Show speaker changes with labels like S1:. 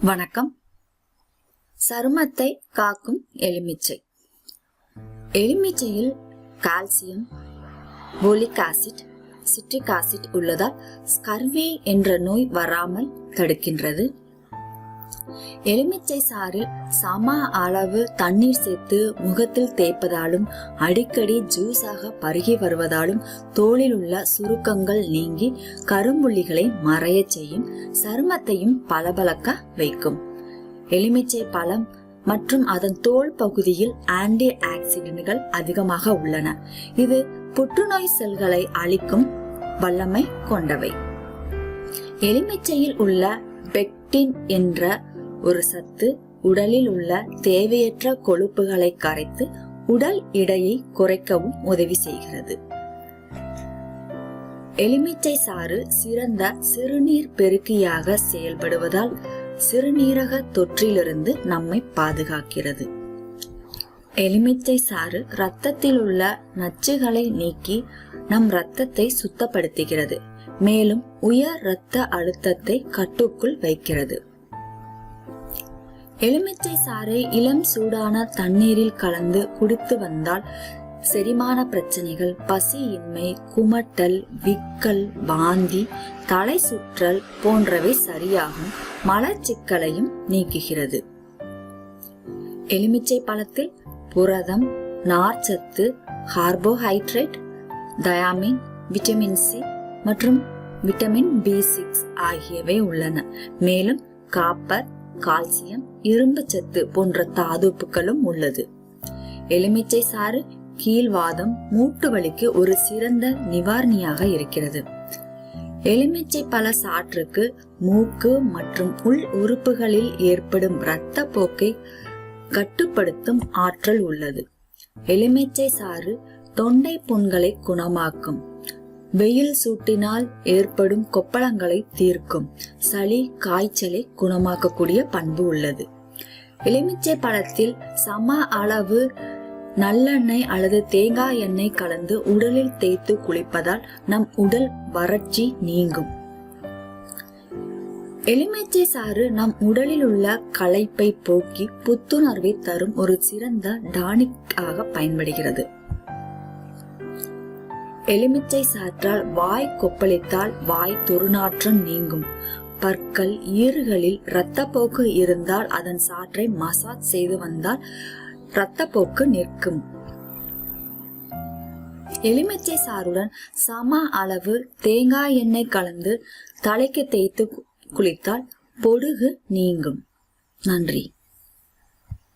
S1: வணக்கம். சருமத்தை காக்கும் எலுமிச்சை. எலுமிச்சையில் calcium folic acid citric acid உள்ளதால் ஸ்கர்வி என்ற நோய் வராமல் தடுக்கின்றது. எலுமிச்சை சாறில் சம அளவு தண்ணீர் சேர்த்து முகத்தில் தேய்ப்பதாலும் அடிக்கடி ஜூஸாக பருகி வருவதாலும் தோலில் உள்ள சுருக்கங்கள் நீங்கி கரும்புள்ளிகளை மறையச் செய்யும் சருமத்தையும் பளபளக்க வைக்கும். எலுமிச்சை பழம் மற்றும் அதன் தோல் பகுதியில் ஆன்டி ஆக்சிடென்ட்கள் அதிகமாக உள்ளன. இது புற்றுநோய் செல்களை அழிக்கும் வல்லமை கொண்டவை. எலுமிச்சையில் உள்ள பெக்டின் என்ற ஒரு சத்து உடலில் உள்ள தேவையற்ற கொழுப்புகளை கரைத்து உடல் எடையை குறைக்கவும் உதவி செய்கிறது. எலுமிச்சை சாறு சிறந்த சிறுநீர் பெருக்கியாக செயல்படுவதால் சிறுநீரக தொற்றிலிருந்து நம்மை பாதுகாக்கிறது. எலுமிச்சை சாறு ரத்தத்தில் உள்ள நச்சுகளை நீக்கி நம் ரத்தத்தை சுத்தப்படுத்துகிறது. மேலும் உயர் இரத்த அழுத்தத்தை கட்டுக்குள் வைக்கிறது. எலுமிச்சை சாறை இளம் சூடான தண்ணீரில் கலந்து குடித்து வந்தால் செரிமான பிரச்சனைகள் பசியின்மை குமட்டல் விக்கல் வாந்தி தலை சுற்றல் போன்றவை சரியாகும் மலச்சிக்கலையும் நீக்குகிறது. எலுமிச்சை பழத்தில் புரதம் நார்ச்சத்து கார்போஹைட்ரேட் தயாமின் விட்டமின் சி மற்றும் விட்டமின் பி சிக்ஸ் ஆகியவை உள்ளன. மேலும் காப்பர் கால்சியம் இரும்பு சத்து போன்ற தாதுப்புகளும் உள்ளது. எலுமிச்சை சாறு கீழ்வாதம் மூட்டு வலிக்கு ஒரு சிறந்த நிவாரணியாக இருக்கிறது. எலுமிச்சை பல சாற்றுக்கு மூக்கு மற்றும் உள் உறுப்புகளில் ஏற்படும் இரத்த போக்கை கட்டுப்படுத்தும் ஆற்றல் உள்ளது. எலுமிச்சை சாறு தொண்டை புண்களை குணமாக்கும். வெயில் சூட்டினால் ஏற்படும் கொப்பளங்களை தீர்க்கும். சளி காய்ச்சலை குணமாக்கக்கூடிய பண்பு உள்ளது. எலுமிச்சை பழத்தில் சம அளவு நல்லெண்ணெய் அல்லது தேங்காய் எண்ணெய் கலந்து உடலில் தேய்த்து குளிப்பதால் நம் உடல் வறட்சி நீங்கும். எலுமிச்சை சாறு நம் உடலில் உள்ள களைப்பை போக்கி புத்துணர்வை தரும் ஒரு சிறந்த டானிக் ஆக பயன்படுகிறது. எலுமிச்சை சாற்றால் வாய் கொப்பளித்தால் வாய் துர்நாற்றம் நீங்கும். பற்கள் ஈறுகளில் இரத்தப்போக்கு இருந்தால் அதன் சாற்றை மசாஜ் செய்து வந்தால் இரத்தப்போக்கு நிற்கும். எலுமிச்சை சாறுடன் சம அளவு தேங்காய் எண்ணெய் கலந்து தலைக்கு தேய்த்து குளித்தால் பொடுகு நீங்கும். நன்றி.